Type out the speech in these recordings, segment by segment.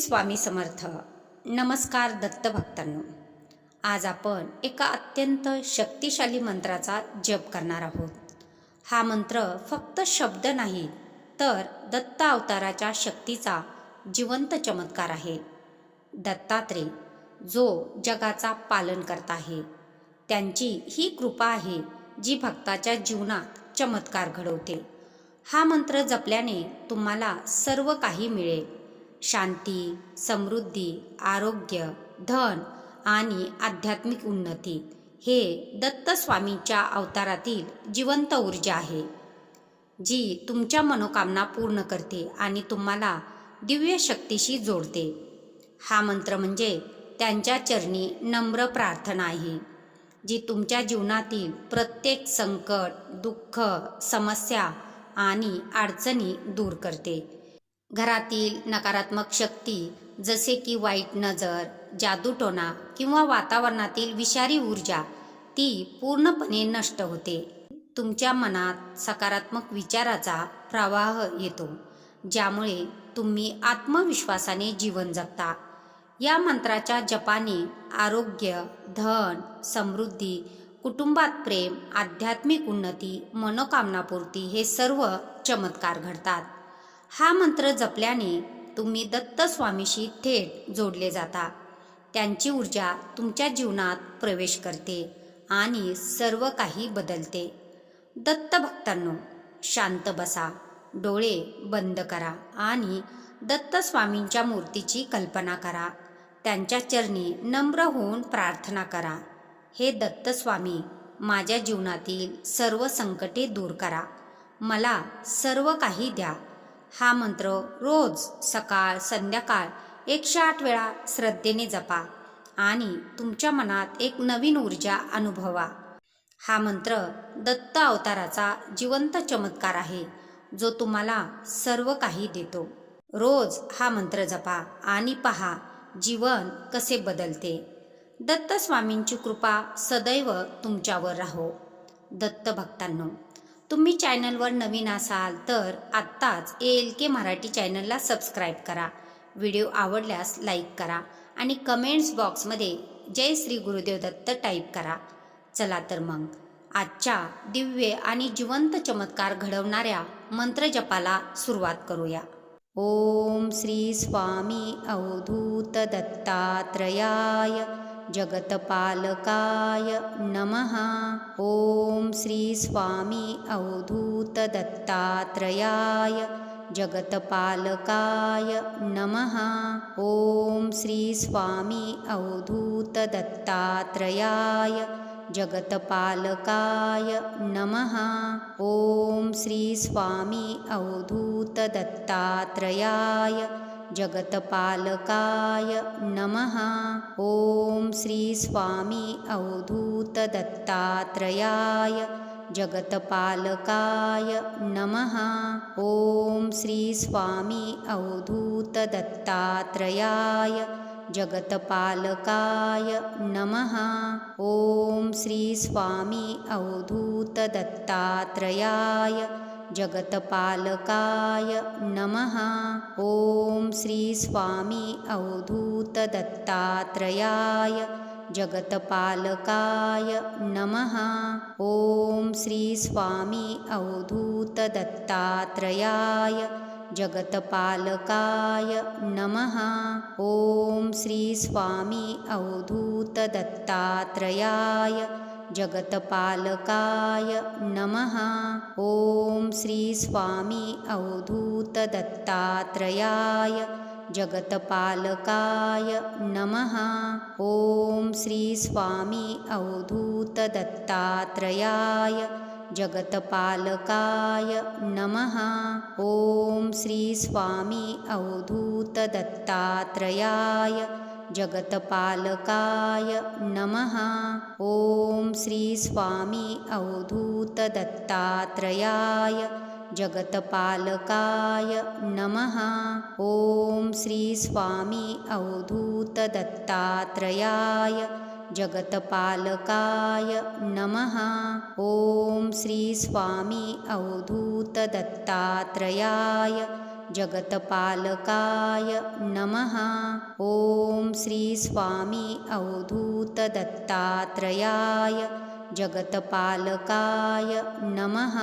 स्वामी समर्थ. नमस्कार दत्त भक्तांनो आज आपण एका अत्यंत शक्तिशाली मंत्राचा जप करणार आहोत. हा मंत्र फक्त शब्द नाही तर दत्त अवताराच्या शक्तीचा जिवंत चमत्कार आहे. दत्तात्रेय जो जगाचा पालन करता आहे त्यांची ही कृपा आहे जी भक्ताच्या जीवनात चमत्कार घडवते. हा मंत्र जपल्याने तुम्हाला सर्व काही मिळेल. शांती समृद्धी आरोग्य धन आणि आध्यात्मिक उन्नती हे दत्त स्वामींच्या अवतारातील जिवंत ऊर्जा आहे जी तुमच्या मनोकामना पूर्ण करते आणि तुम्हाला दिव्य शक्तीशी जोडते. हा मंत्र म्हणजे त्यांच्या चरणी नम्र प्रार्थना आहे जी तुमच्या जीवनातील प्रत्येक संकट दुःख समस्या आणि अडचणी दूर करते. घरातील नकारात्मक शक्ती जसे की वाईट नजर जादूटोणा किंवा वातावरणातील विषारी ऊर्जा ती पूर्णपणे नष्ट होते. तुमच्या मनात सकारात्मक विचाराचा प्रवाह येतो ज्यामुळे तुम्ही आत्मविश्वासाने जीवन जगता. या मंत्राच्या जपाने आरोग्य धन समृद्धी कुटुंबात प्रेम आध्यात्मिक उन्नती मनोकामनापूर्ती हे सर्व चमत्कार घडतात. हा मंत्र जपल्याने तुम्ही दत्त स्वामीशी थेट जोडले जाता. त्यांची ऊर्जा तुमच्या जीवनात प्रवेश करते आणि सर्व काही बदलते. दत्त भक्तांनो शांत बसा डोळे बंद करा आणि दत्त स्वामींच्या मूर्तीची कल्पना करा. त्यांच्या चरणी नम्र होऊन प्रार्थना करा. हे दत्त स्वामी माझ्या जीवनातील सर्व संकटे दूर करा. मला सर्व काही द्या. हा मंत्र रोज सकाळ संध्याकाळ एकशे आठ वेळा श्रद्धेने जपा आणि तुमच्या मनात एक नवीन ऊर्जा अनुभवा. हा मंत्र दत्त अवताराचा जिवंत चमत्कार आहे जो तुम्हाला सर्व काही देतो. रोज हा मंत्र जपा आणि पहा जीवन कसे बदलते. दत्त स्वामींची कृपा सदैव तुमच्यावर राहो. दत्त भक्तांनो तुम्ही चॅनलवर नवीन असाल तर आत्ताच ए एल के मराठी चॅनलला सबस्क्राईब करा. व्हिडिओ आवडल्यास लाईक करा आणि कमेंट्स बॉक्समध्ये जय श्री गुरुदेव दत्त टाईप करा. चला तर मग. आजच्या दिव्य आणि जिवंत चमत्कार घडवणाऱ्या मंत्रजपाला सुरुवात करूया. ओम श्री स्वामी अवधूत दत्तात्रयाय. जगतपालकाय नमः। ॐ श्रीस्वामी अवधूतदत्तात्रयाय जगतपालकाय नमः। ॐ श्रीस्वामी अवधूतदत्तात्रयाय जगतपालकाय नमः। ॐ श्रीस्वामी अवधूतदत्तात्रयाय दत्तात्रयाय जगत्पालकाय नमः। ॐ श्रीस्वामी अवधूतदत्तात्रयाय जगत्पालकाय नमः। ॐ श्रीस्वामी अवधूतदत्तात्रयाय जगत्पालकाय नमः। ॐ श्रीस्वामी अवधूतदत्तात्रयाय जगतपालकाय नमः। ॐ श्रीस्वामी अवधूतदत्तात्रयाय जगतपालकाय नमः। ॐ श्रीस्वामी अवधूतदत्तात्रयाय जगतपालकाय नमः। ॐ श्रीस्वामी अवधूतदत्तात्रयाय दत्तात्रयाय जगतपालकाय नमः। ॐ श्रीस्वामी अवधूतदत्तात्रयाय जगतपालकाय नमः। ॐ श्रीस्वामी अवधूतदत्तात्रयाय जगतपालकाय नमः। ॐ श्रीस्वामी अवधूतदत्तात्रयाय दत्तात्रयाय जगतपालकाय नमः। ॐ श्रीस्वामी अवधूतदत्तात्रयाय जगतपालकाय नमः। ॐ श्रीस्वामी अवधूतदत्तात्रयाय जगतपालकाय नमः। ॐ श्रीस्वामी अवधूतदत्तात्रयाय दत्तात्रयाय जगतपालकाय नमः। ॐ श्री स्वामी अवधूतदत्तात्रयाय जगतपालकाय नमः।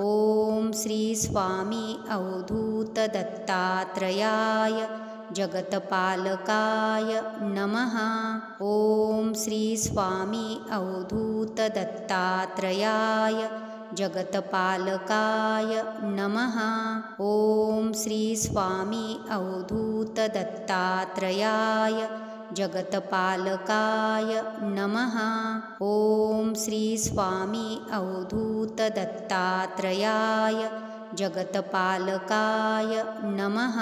ॐ श्री स्वामी अवधूतदत्तात्रयाय जगतपालकाय नमः। ॐ श्री स्वामी अवधूतदत्तात्रयाय जगतपालकाय नमः। ॐ श्री स्वामी अवधूतदत्तात्रयाय जगतपालकाय नमः। ॐ श्री स्वामी अवधूतदत्तात्रयाय जगतपालकाय नमः।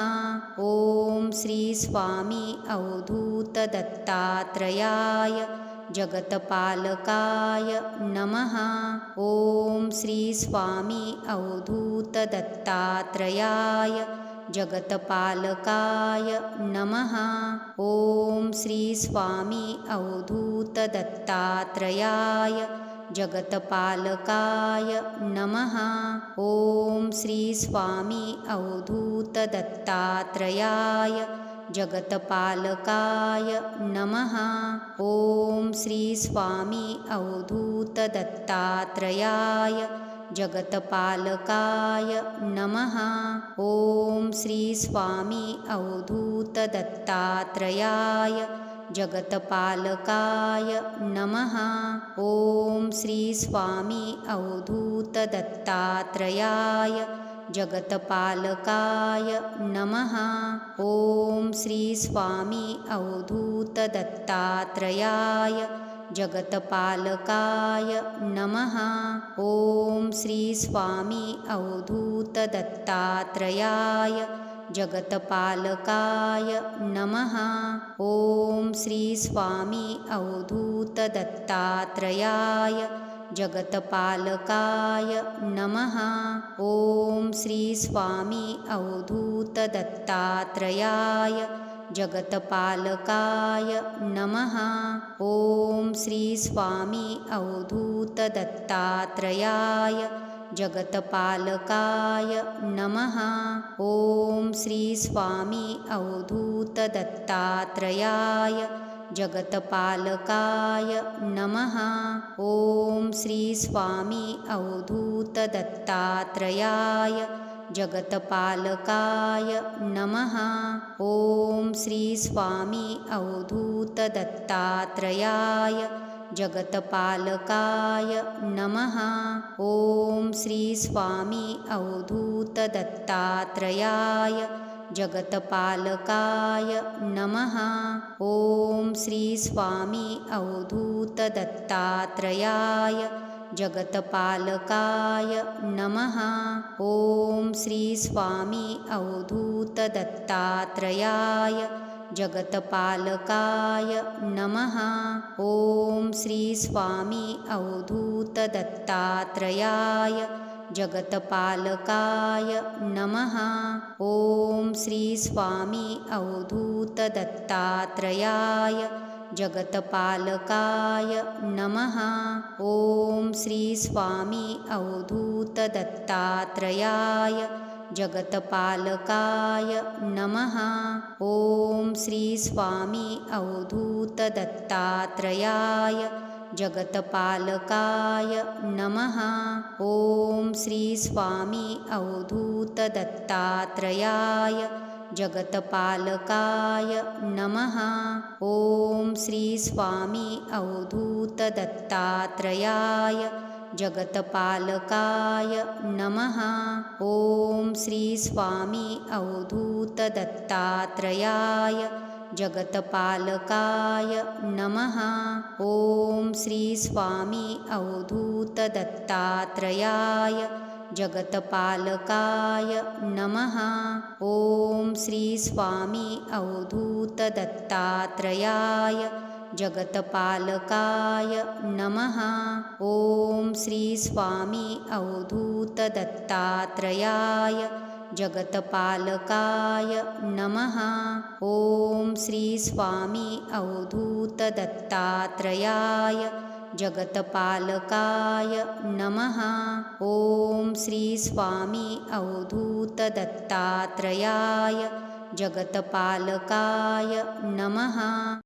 ॐ श्री स्वामी अवधूतदत्तात्रयाय जगतपालकाय नमः। ॐ श्री स्वामी अवधूतदत्तात्रयाय जगतपालकाय नमः। ॐ श्री स्वामी अवधूतदत्तात्रयाय जगतपालकाय नमः। ॐ श्री स्वामी अवधूतदत्तात्रयाय जगतपालकाय नमः। ॐ श्री स्वामी अवधूतदत्तात्रयाय जगतपालकाय नमः। ॐ श्री स्वामी अवधूतदत्तात्रयाय जगतपालकाय नमः। ॐ श्रीस्वामी अवधूतदत्तात्रयाय जगतपालकाय नमः। ॐ श्रीस्वामी अवधूतदत्तात्रयाय जगतपालकाय नमः। ॐ श्रीस्वामी अवधूतदत्तात्रयाय जगतपालकाय नमः। ॐ श्री स्वामी अवधूतदत्तात्रयाय जगतपालकाय नमः। ॐ श्री स्वामी अवधूतदत्तात्रयाय जगतपालकाय नमः। ॐ श्री स्वामी अवधूतदत्तात्रयाय जगतपालकाय नमः। ॐ श्री स्वामी अवधूतदत्तात्रयाय जगतपालकाय नमः। ॐ श्री स्वामी अवधूतदत्तात्रयाय जगतपालकाय नमः। ॐ श्री स्वामी अवधूतदत्तात्रयाय जगतपालकाय नमः। ॐ श्री स्वामी अवधूतदत्तात्रयाय जगतपालकाय नमः। ॐ श्री स्वामी अवधूतदत्तात्रयाय जगतपालकाय नमः। ॐ श्री स्वामी अवधूतदत्तात्रयाय जगतपालकाय नमः। ॐ श्री स्वामी अवधूतदत्तात्रयाय जगतपालकाय नमः। ॐ श्री स्वामी अवधूतदत्तात्रयाय जगतपालकाय नमः। ॐ श्री स्वामी अवधूतदत्तात्रयाय जगतपालकाय नमः। ॐ श्री स्वामी अवधूतदत्तात्रयाय जगतपालकाय नमः। ॐ श्री स्वामी अवधूतदत्तात्रयाय जगतपालकाय नमः। ॐ श्री स्वामी अवधूतदत्तात्रयाय जगतपालकाय नमः। ॐ श्रीस्वामी अवधूतदत्तात्रयाय जगतपालकाय नमः। ॐ श्रीस्वामी अवधूतदत्तात्रयाय जगतपालकाय नमः। ॐ श्रीस्वामी अवधूतदत्तात्रयाय जगतपालकाय नमः। ॐ श्री स्वामी अवधूतदत्तात्रयाय जगतपालकाय नमः। ॐ श्री स्वामी अवधूतदत्तात्रयाय जगतपालकाय नमः। ॐ श्री स्वामी जगतपालकाय नमः।